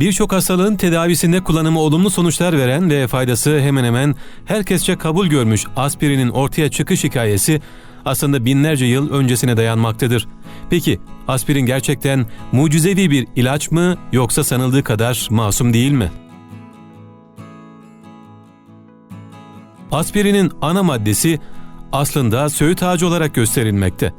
Birçok hastalığın tedavisinde kullanımı olumlu sonuçlar veren ve faydası hemen hemen herkesçe kabul görmüş aspirinin ortaya çıkış hikayesi aslında binlerce yıl öncesine dayanmaktadır. Peki aspirin gerçekten mucizevi bir ilaç mı yoksa sanıldığı kadar masum değil mi? Aspirinin ana maddesi aslında söğüt ağacı olarak gösterilmekte.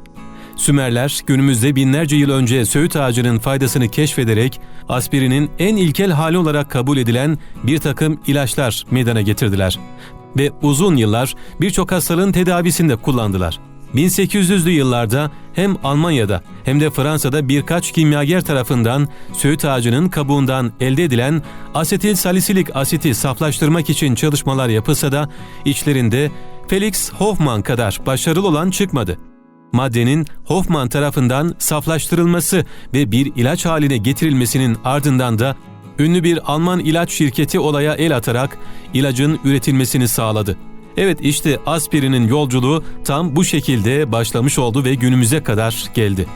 Sümerler günümüzde binlerce yıl önce söğüt ağacının faydasını keşfederek aspirinin en ilkel hali olarak kabul edilen bir takım ilaçlar meydana getirdiler ve uzun yıllar birçok hastalığın tedavisinde kullandılar. 1800'lü yıllarda hem Almanya'da hem de Fransa'da birkaç kimyager tarafından söğüt ağacının kabuğundan elde edilen asetil salisilik asiti saflaştırmak için çalışmalar yapılsa da içlerinde Felix Hoffman kadar başarılı olan çıkmadı. Maddenin Hoffman tarafından saflaştırılması ve bir ilaç haline getirilmesinin ardından da ünlü bir Alman ilaç şirketi olaya el atarak ilacın üretilmesini sağladı. Evet işte aspirinin yolculuğu tam bu şekilde başlamış oldu ve günümüze kadar geldi.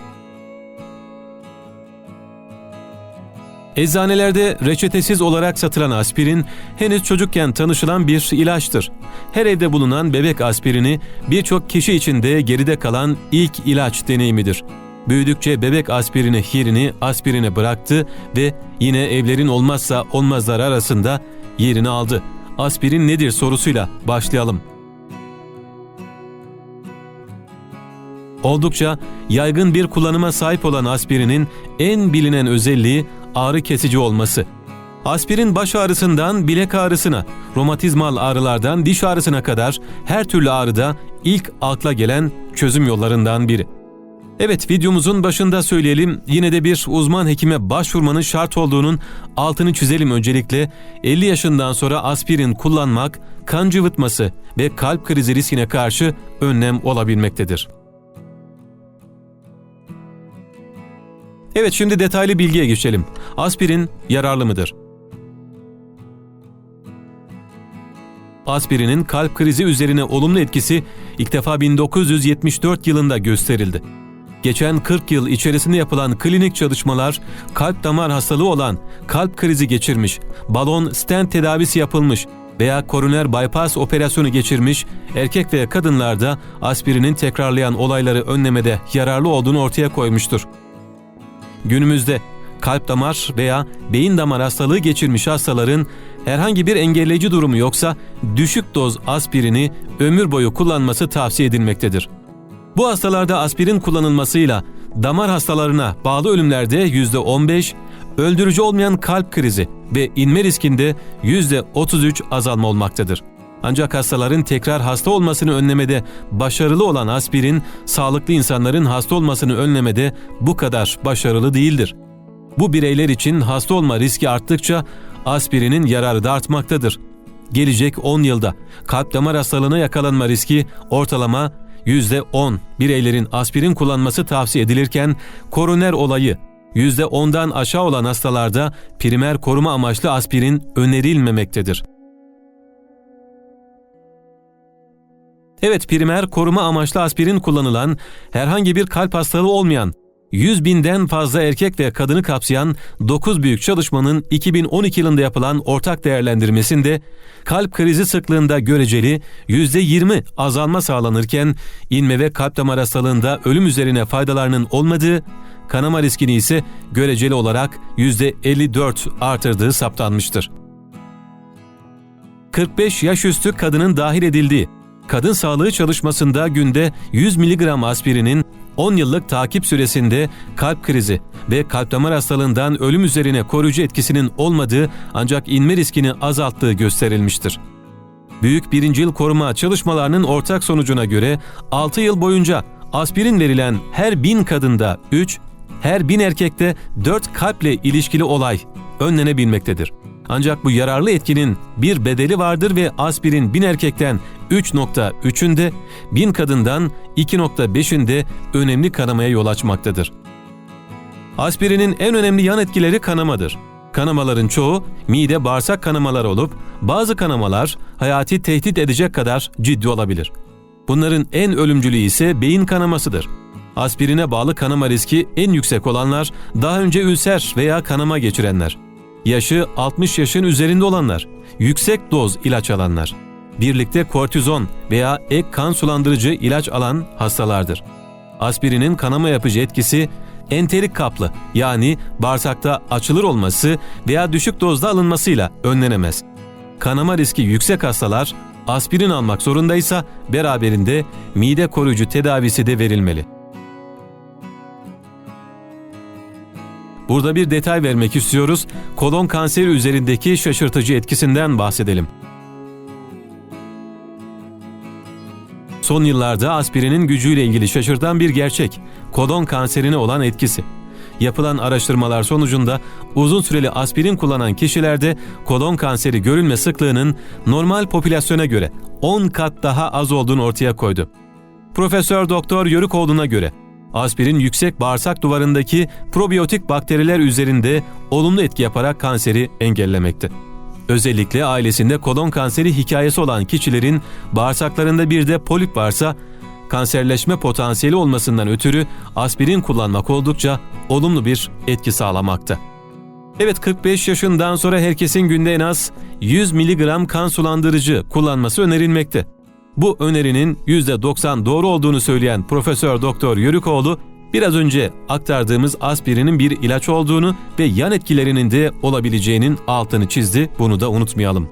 Eczanelerde reçetesiz olarak satılan aspirin henüz çocukken tanışılan bir ilaçtır. Her evde bulunan bebek aspirini birçok kişi için de geride kalan ilk ilaç deneyimidir. Büyüdükçe bebek aspirini yerini aspirine bıraktı ve yine evlerin olmazsa olmazlar arasında yerini aldı. Aspirin nedir sorusuyla başlayalım. Oldukça yaygın bir kullanıma sahip olan aspirinin en bilinen özelliği ağrı kesici olması. Aspirin baş ağrısından bilek ağrısına, romatizmal ağrılardan diş ağrısına kadar her türlü ağrıda ilk akla gelen çözüm yollarından biri. Evet videomuzun başında söyleyelim yine de bir uzman hekime başvurmanın şart olduğunun altını çizelim öncelikle. 50 yaşından sonra aspirin kullanmak kan cıvıtması ve kalp krizi riskine karşı önlem olabilmektedir. Evet şimdi detaylı bilgiye geçelim. Aspirin yararlı mıdır? Aspirinin kalp krizi üzerine olumlu etkisi ilk defa 1974 yılında gösterildi. Geçen 40 yıl içerisinde yapılan klinik çalışmalar kalp damar hastalığı olan, kalp krizi geçirmiş, balon stent tedavisi yapılmış veya koroner bypass operasyonu geçirmiş erkek veya kadınlarda aspirinin tekrarlayan olayları önlemede yararlı olduğunu ortaya koymuştur. Günümüzde kalp damar veya beyin damar hastalığı geçirmiş hastaların herhangi bir engelleyici durumu yoksa düşük doz aspirini ömür boyu kullanması tavsiye edilmektedir. Bu hastalarda aspirin kullanılmasıyla damar hastalarına bağlı ölümlerde %15, öldürücü olmayan kalp krizi ve inme riskinde %33 azalma olmaktadır. Ancak hastaların tekrar hasta olmasını önlemede başarılı olan aspirin, sağlıklı insanların hasta olmasını önlemede bu kadar başarılı değildir. Bu bireyler için hasta olma riski arttıkça aspirinin yararı da artmaktadır. Gelecek 10 yılda kalp damar hastalığına yakalanma riski ortalama %10 bireylerin aspirin kullanması tavsiye edilirken koroner olayı %10'dan aşağı olan hastalarda primer koruma amaçlı aspirin önerilmemektedir. Evet primer koruma amaçlı aspirin kullanılan herhangi bir kalp hastalığı olmayan 100 binden fazla erkek ve kadını kapsayan 9 büyük çalışmanın 2012 yılında yapılan ortak değerlendirmesinde kalp krizi sıklığında göreceli %20 azalma sağlanırken inme ve kalp damar hastalığında ölüm üzerine faydalarının olmadığı, kanama riskini ise göreceli olarak %54 artırdığı saptanmıştır. 45 yaş üstü kadının dahil edildiği kadın sağlığı çalışmasında günde 100 mg aspirinin 10 yıllık takip süresinde kalp krizi ve kalp damar hastalığından ölüm üzerine koruyucu etkisinin olmadığı ancak inme riskini azalttığı gösterilmiştir. Büyük birincil koruma çalışmalarının ortak sonucuna göre 6 yıl boyunca aspirin verilen her bin kadında 3, her bin erkekte 4 kalple ilişkili olay önlenebilmektedir. Ancak bu yararlı etkinin bir bedeli vardır ve aspirin bin erkekten 3.3'ünde, bin kadından 2.5'ünde önemli kanamaya yol açmaktadır. Aspirinin en önemli yan etkileri kanamadır. Kanamaların çoğu mide bağırsak kanamalar olup bazı kanamalar hayati tehdit edecek kadar ciddi olabilir. Bunların en ölümcülü ise beyin kanamasıdır. Aspirine bağlı kanama riski en yüksek olanlar daha önce ülser veya kanama geçirenler. Yaşı 60 yaşın üzerinde olanlar, yüksek doz ilaç alanlar, birlikte kortizon veya ek kan sulandırıcı ilaç alan hastalardır. Aspirinin kanama yapıcı etkisi enterik kaplı yani bağırsakta açılır olması veya düşük dozda alınmasıyla önlenemez. Kanama riski yüksek hastalar aspirin almak zorundaysa beraberinde mide koruyucu tedavisi de verilmeli. Burada bir detay vermek istiyoruz. Kolon kanseri üzerindeki şaşırtıcı etkisinden bahsedelim. Son yıllarda aspirinin gücüyle ilgili şaşırtan bir gerçek, kolon kanserine olan etkisi. Yapılan araştırmalar sonucunda uzun süreli aspirin kullanan kişilerde kolon kanseri görülme sıklığının normal popülasyona göre 10 kat daha az olduğunu ortaya koydu. Profesör Doktor Yörükoğlu'na göre aspirin yüksek bağırsak duvarındaki probiyotik bakteriler üzerinde olumlu etki yaparak kanseri engellemekte. Özellikle ailesinde kolon kanseri hikayesi olan kişilerin bağırsaklarında bir de polip varsa kanserleşme potansiyeli olmasından ötürü aspirin kullanmak oldukça olumlu bir etki sağlamakta. Evet 45 yaşından sonra herkesin günde en az 100 mg kan sulandırıcı kullanması önerilmekte. Bu önerinin %90 doğru olduğunu söyleyen Profesör Doktor Yörükoğlu, biraz önce aktardığımız aspirinin bir ilaç olduğunu ve yan etkilerinin de olabileceğinin altını çizdi. Bunu da unutmayalım.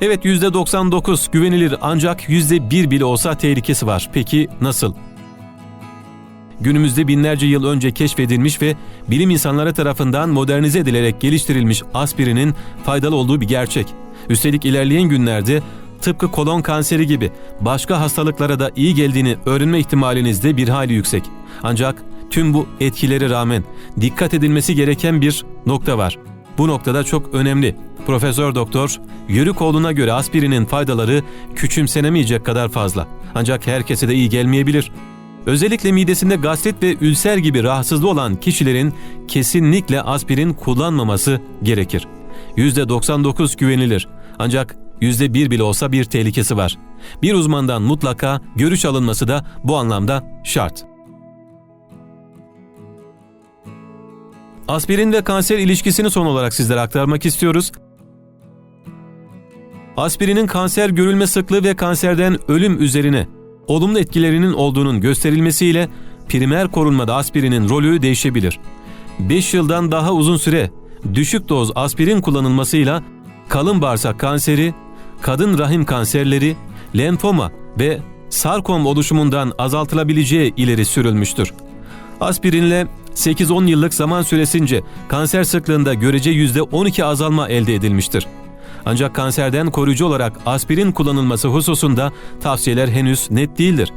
Evet %99 güvenilir ancak %1 bile olsa tehlikesi var. Peki nasıl? Günümüzde binlerce yıl önce keşfedilmiş ve bilim insanları tarafından modernize edilerek geliştirilmiş aspirinin faydalı olduğu bir gerçek. Üstelik ilerleyen günlerde tıpkı kolon kanseri gibi başka hastalıklara da iyi geldiğini öğrenme ihtimaliniz de bir hayli yüksek. Ancak tüm bu etkilere rağmen dikkat edilmesi gereken bir nokta var. Bu noktada çok önemli. Profesör Doktor Yörükoğlu'na göre aspirinin faydaları küçümsenemeyecek kadar fazla. Ancak herkese de iyi gelmeyebilir. Özellikle midesinde gastrit ve ülser gibi rahatsızlığı olan kişilerin kesinlikle aspirin kullanmaması gerekir. %99 güvenilir. Ancak %1 bile olsa bir tehlikesi var. Bir uzmandan mutlaka görüş alınması da bu anlamda şart. Aspirin ve kanser ilişkisini son olarak sizlere aktarmak istiyoruz. Aspirinin kanser görülme sıklığı ve kanserden ölüm üzerine olumlu etkilerinin olduğunun gösterilmesiyle primer korunmada aspirinin rolü değişebilir. 5 yıldan daha uzun süre düşük doz aspirin kullanılmasıyla kalın bağırsak kanseri, kadın rahim kanserleri, lenfoma ve sarkom oluşumundan azaltılabileceği ileri sürülmüştür. Aspirinle 8-10 yıllık zaman süresince kanser sıklığında görece %12 azalma elde edilmiştir. Ancak kanserden koruyucu olarak aspirin kullanılması hususunda tavsiyeler henüz net değildir.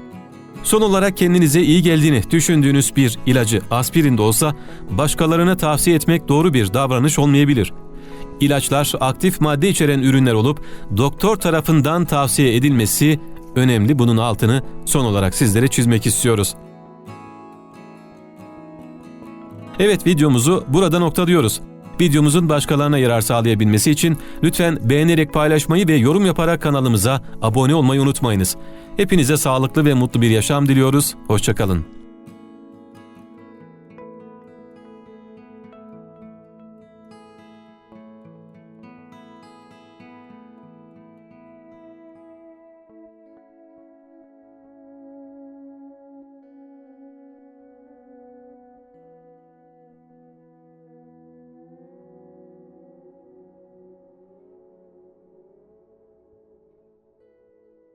Son olarak kendinize iyi geldiğini düşündüğünüz bir ilacı aspirin de olsa başkalarına tavsiye etmek doğru bir davranış olmayabilir. İlaçlar aktif madde içeren ürünler olup doktor tarafından tavsiye edilmesi önemli. Bunun altını son olarak sizlere çizmek istiyoruz. Evet videomuzu burada noktalıyoruz. Videomuzun başkalarına yarar sağlayabilmesi için lütfen beğenerek paylaşmayı ve yorum yaparak kanalımıza abone olmayı unutmayınız. Hepinize sağlıklı ve mutlu bir yaşam diliyoruz. Hoşçakalın.